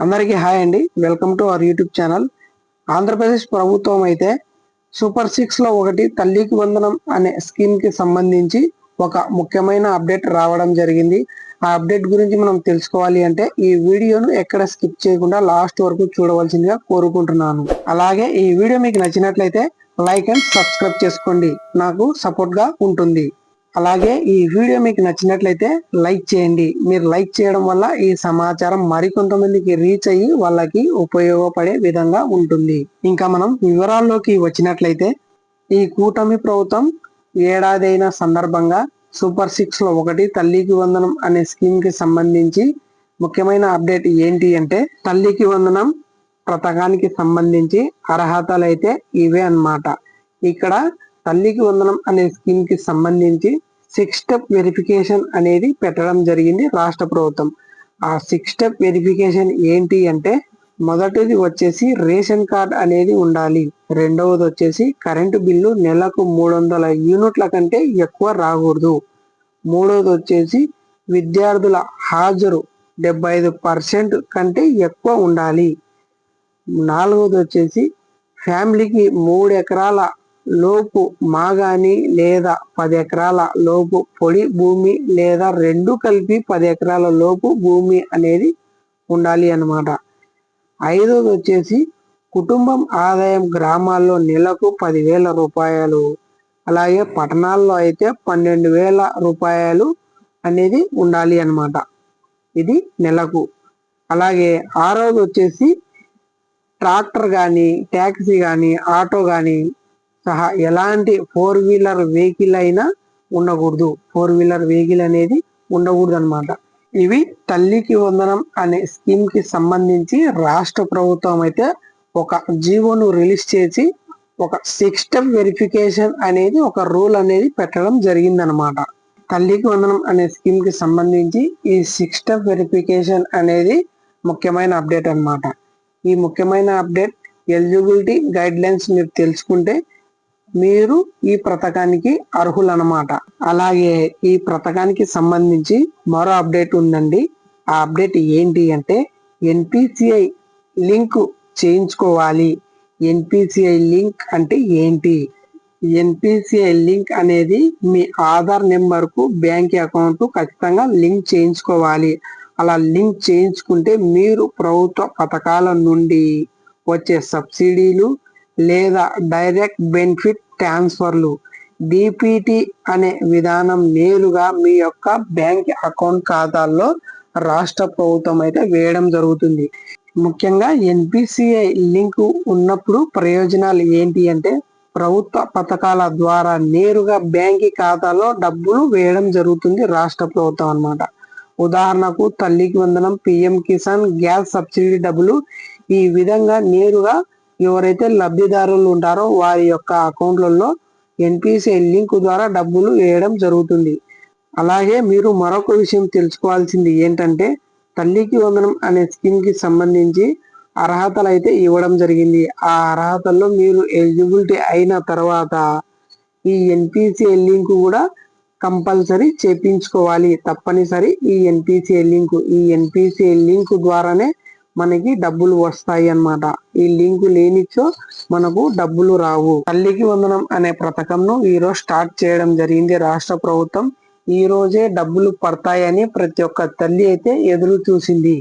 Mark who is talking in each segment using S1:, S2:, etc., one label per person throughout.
S1: అందరికీ హాయ్ అండి. Welcome to our YouTube channel Andhra Pradesh ప్రభుత్వం అయితే సూపర్ సిక్స్లో ఒకటి తల్లికి వందనం అనే స్కీమ్కి సంబంధించి ఒక ముఖ్యమైన అప్డేట్ రావడం జరిగింది. ఆ అప్డేట్ గురించి మనం తెలుసుకోవాలి అంటే ఈ వీడియోను ఎక్కడ స్కిప్ చేయకుండా లాస్ట్ వరకు చూడవలసిందిగా కోరుకుంటున్నాను. అలాగే ఈ వీడియో మీకు నచ్చినట్లయితే లైక్ అండ్ సబ్స్క్రైబ్ చేసుకోండి. నాకు సపోర్ట్గా ఉంటుంది. అలాగే ఈ వీడియో మీకు నచ్చినట్లయితే లైక్ చేయండి. మీరు లైక్ చేయడం వల్ల ఈ సమాచారం మరికొంతమందికి రీచ్ అయ్యి వాళ్ళకి ఉపయోగపడే విధంగా ఉంటుంది. ఇంకా మనం వివరాల్లోకి వచ్చినట్లయితే ఈ కూటమి ప్రభుత్వం ఏడాది సందర్భంగా సూపర్ సిక్స్లో ఒకటి తల్లికి వందనం అనే స్కీమ్కి సంబంధించి ముఖ్యమైన అప్డేట్ ఏంటి అంటే తల్లికి వందనం పథకానికి సంబంధించి అర్హతలు అయితే ఇవే అన్నమాట. ఇక్కడ తల్లికి వందనం అనే స్కీమ్కి సంబంధించి సిక్స్ స్టెప్ వెరిఫికేషన్ అనేది పెట్టడం జరిగింది రాష్ట్ర ప్రభుత్వం. ఆ సిక్స్ స్టెప్ వెరిఫికేషన్ ఏంటి అంటే మొదటిది వచ్చేసి రేషన్ కార్డ్ అనేది ఉండాలి. రెండవది వచ్చేసి కరెంటు బిల్లు నెలకు మూడు వందల యూనిట్ల కంటే ఎక్కువ రాకూడదు. మూడవది వచ్చేసి విద్యార్థుల హాజరు డెబ్బై ఐదు పర్సెంట్ కంటే ఎక్కువ ఉండాలి. నాలుగవది వచ్చేసి ఫ్యామిలీకి మూడు ఎకరాల లోపు మాగాని లేదా పది ఎకరాల లోపు పొడి భూమి లేదా రెండు కలిపి పది ఎకరాల లోపు భూమి అనేది ఉండాలి అన్నమాట. ఐదోది వచ్చేసి కుటుంబం ఆదాయం గ్రామాల్లో నెలకు పదివేల రూపాయలు అలాగే పట్టణాల్లో అయితే పన్నెండు వేల రూపాయలు అనేది ఉండాలి అన్నమాట. ఇది నెలకు. అలాగే ఆరోది వచ్చేసి ట్రాక్టర్ కానీ ట్యాక్సీ కానీ ఆటో కానీ సహా ఎలాంటి ఫోర్ వీలర్ వెహికల్ అయినా ఉండకూడదు. ఫోర్ వీలర్ వెహికల్ అనేది ఉండకూడదు అనమాట ఇవి తల్లికి వందనం అనే స్కీమ్కి సంబంధించి రాష్ట్ర ప్రభుత్వం అయితే ఒక జీవోను రిలీజ్ చేసి ఒక సిక్స్ వెరిఫికేషన్ అనేది ఒక రూల్ అనేది పెట్టడం జరిగిందనమాట తల్లికి వందనం అనే స్కీమ్కి సంబంధించి ఈ సిస్టమ్ వెరిఫికేషన్ అనేది ముఖ్యమైన అప్డేట్ అన్నమాట. ఈ ముఖ్యమైన అప్డేట్ ఎలిజిబిలిటీ గైడ్ లైన్స్ మీరు తెలుసుకుంటే మీరు ఈ పథకానికి అర్హులన్నమాట. అలాగే ఈ పథకానికి సంబంధించి మరో అప్డేట్ ఉందండి. ఆ అప్డేట్ ఏంటి అంటే ఎన్పిసిఐ లింక్ చేయించుకోవాలి. ఎన్పిసిఐ లింక్ అంటే ఏంటి? ఎన్పిసిఐ లింక్ అనేది మీ ఆధార్ నెంబర్కు బ్యాంక్ అకౌంట్ ఖచ్చితంగా లింక్ చేయించుకోవాలి. అలా లింక్ చేయించుకుంటే మీరు ప్రభుత్వ పథకాల నుండి వచ్చే సబ్సిడీలు లేదా డైరెక్ట్ బెనిఫిట్ ట్రాన్స్ఫర్లు డిపిటి అనే విధానం నేరుగా మీ యొక్క బ్యాంక్ అకౌంట్ ఖాతాల్లో రాష్ట్ర ప్రభుత్వం అయితే వేయడం జరుగుతుంది. ముఖ్యంగా ఎన్పిసిఐ లింక్ ఉన్నప్పుడు ప్రయోజనాలు ఏంటి అంటే ప్రభుత్వ పథకాల ద్వారా నేరుగా బ్యాంక్ ఖాతాలో డబ్బులు వేయడం జరుగుతుంది రాష్ట్ర ప్రభుత్వం అన్నమాట. ఉదాహరణకు తల్లికి వందనం పిఎం కిసాన్ గ్యాస్ సబ్సిడీ డబ్బులు ఈ విధంగా నేరుగా ఎవరైతే లబ్ధిదారులు ఉంటారో వారి యొక్క అకౌంట్లలో ఎన్పిసిఐ లింక్ ద్వారా డబ్బులు వేయడం జరుగుతుంది. అలాగే మీరు మరొక విషయం తెలుసుకోవాల్సింది ఏంటంటే తల్లికి వందనం అనే స్కీమ్కి సంబంధించి అర్హతలు అయితే ఇవ్వడం జరిగింది. ఆ అర్హతల్లో మీరు ఎలిజిబిలిటీ అయిన తర్వాత ఈ ఎన్పిసిఐ లింక్ కూడా కంపల్సరీ చేపించుకోవాలి. తప్పనిసరి ఈ ఎన్పిసిఐ లింక్ ఈ ఎన్పిసిఐ లింక్ ద్వారానే మనకి డబ్బులు వస్తాయి అన్నమాట. ఈ లింకు లేనిచో మనకు డబ్బులు రావు. తల్లికి వందనం అనే పథకంను ఈ రోజు స్టార్ట్ చేయడం జరిగింది రాష్ట్ర ప్రభుత్వం. ఈ రోజే డబ్బులు పడతాయని ప్రతి ఒక్క తల్లి అయితే ఎదురు చూసింది.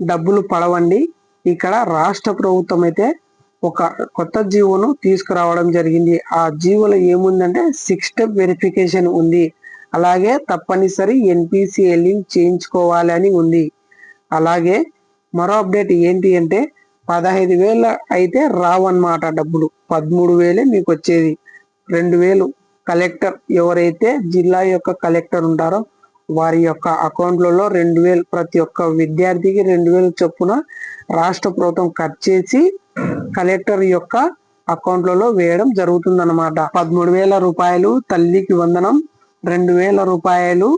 S1: డబ్బులు పడవండి. ఇక్కడ రాష్ట్ర ప్రభుత్వం అయితే ఒక కొత్త జీవోను తీసుకురావడం జరిగింది. ఆ జీవోలో ఏముందంటే సిక్స్ స్టెప్ వెరిఫికేషన్ ఉంది. అలాగే తప్పనిసరి ఎన్పిసిఏ లింక్ చేయించుకోవాలి అని ఉంది. అలాగే మరో అప్డేట్ ఏంటి అంటే పదహైదు వేల అయితే రావన్నమాట డబ్బులు. పదమూడు వేలే మీకు వచ్చేది. రెండు వేలు కలెక్టర్ ఎవరైతే జిల్లా యొక్క కలెక్టర్ ఉంటారో వారి యొక్క అకౌంట్లలో రెండు వేలు ప్రతి ఒక్క విద్యార్థికి రెండు వేలు చొప్పున రాష్ట్ర ప్రభుత్వం కట్ చేసి కలెక్టర్ యొక్క అకౌంట్లలో వేయడం జరుగుతుందన్నమాట. పదమూడు వేల రూపాయలు తల్లికి వందనం రెండు వేల రూపాయలు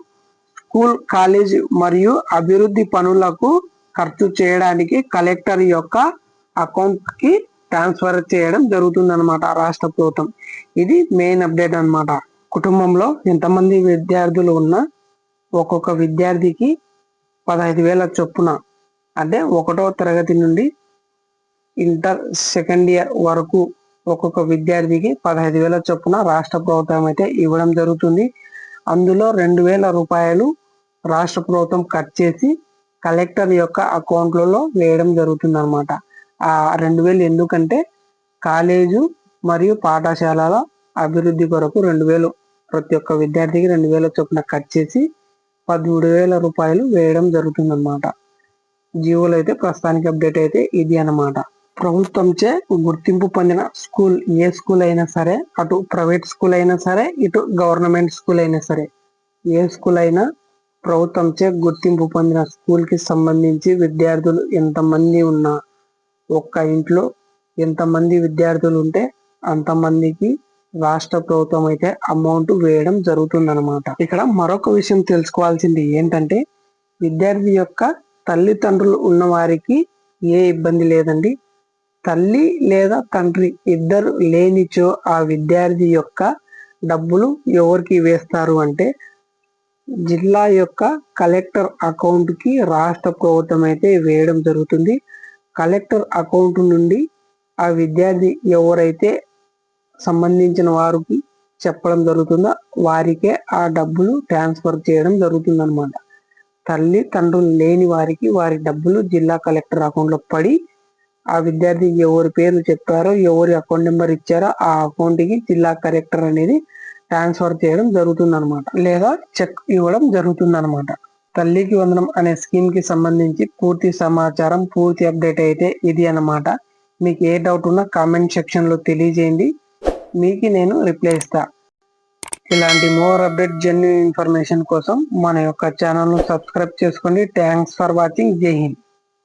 S1: స్కూల్ కాలేజ్ మరియు అభివృద్ధి పనులకు ఖర్చు చేయడానికి కలెక్టర్ యొక్క అకౌంట్కి ట్రాన్స్ఫర్ చేయడం జరుగుతుంది అనమాట రాష్ట్ర ప్రభుత్వం. ఇది మెయిన్ అప్డేట్ అనమాట కుటుంబంలో ఎంతమంది విద్యార్థులు ఉన్నా ఒక్కొక్క విద్యార్థికి పదహైదు వేల చొప్పున అంటే ఒకటో తరగతి నుండి ఇంటర్ సెకండ్ ఇయర్ వరకు ఒక్కొక్క విద్యార్థికి పదహైదు వేల చొప్పున రాష్ట్ర ప్రభుత్వం అయితే ఇవ్వడం జరుగుతుంది. అందులో రెండు వేల రూపాయలు రాష్ట్ర ప్రభుత్వం కట్ చేసి కలెక్టర్ యొక్క అకౌంట్లలో వేయడం జరుగుతుంది అనమాట ఆ రెండు వేలు ఎందుకంటే కాలేజు మరియు పాఠశాలల అభివృద్ధి కొరకు రెండు వేలు ప్రతి ఒక్క విద్యార్థికి రెండు వేల చొప్పున కట్ చేసి పదమూడు వేల రూపాయలు వేయడం జరుగుతుంది అనమాట జీవోలు అయితే ప్రస్తుతానికి అప్డేట్ అయితే ఇది అన్నమాట. ప్రభుత్వంచే గుర్తింపు పొందిన స్కూల్ ఏ స్కూల్ అయినా సరే అటు ప్రైవేట్ స్కూల్ అయినా సరే ఇటు గవర్నమెంట్ స్కూల్ అయినా సరే ఏ స్కూల్ అయినా ప్రభుత్వంచే గుర్తింపు పొందిన స్కూల్కి సంబంధించి విద్యార్థులు ఎంతమంది ఉన్నా ఒక్క ఇంట్లో ఎంతమంది విద్యార్థులు ఉంటే అంతమందికి రాష్ట్ర ప్రభుత్వం అయితే అమౌంట్ వేయడం జరుగుతుందన్నమాట. ఇక్కడ మరొక విషయం తెలుసుకోవాల్సింది ఏంటంటే విద్యార్థి యొక్క తల్లిదండ్రులు ఉన్న వారికి ఏ ఇబ్బంది లేదండి. తల్లి లేదా తండ్రి ఇద్దరు లేనిచో ఆ విద్యార్థి యొక్క డబ్బులు ఎవరికి వేస్తారు అంటే జిల్లా యొక్క కలెక్టర్ అకౌంట్కి రాష్ట్ర ప్రభుత్వం అయితే వేయడం జరుగుతుంది. కలెక్టర్ అకౌంట్ నుండి ఆ విద్యార్థి ఎవరైతే సంబంధించిన వారికి చెప్పడం జరుగుతుందో వారికే ఆ డబ్బులు ట్రాన్స్ఫర్ చేయడం జరుగుతుంది అనమాట తల్లి తండ్రులు లేని వారికి వారి డబ్బులు జిల్లా కలెక్టర్ అకౌంట్లో పడి ఆ విద్యార్థి ఎవరి పేర్లు చెప్పారో ఎవరి అకౌంట్ నెంబర్ ఇచ్చారో ఆ అకౌంట్కి జిల్లా కలెక్టర్ అనేది ట్రాన్స్ఫర్ చేయడం జరుగుతుంది అనమాట లేదా చెక్ ఇవ్వడం జరుగుతుంది అనమాట తల్లికి వందనం అనే స్కీమ్కి సంబంధించి పూర్తి సమాచారం పూర్తి అప్డేట్ అయితే ఇది అన్నమాట. మీకు ఏ డౌట్ ఉన్నా కామెంట్ సెక్షన్లో తెలియజేయండి. మీకు నేను రిప్లై ఇస్తా. ఇలాంటి మోర్ అప్డేట్ జెన్యున్ ఇన్ఫర్మేషన్ కోసం మన యొక్క ఛానల్ను సబ్స్క్రైబ్ చేసుకోండి. Thanks for watching. Jai Hind.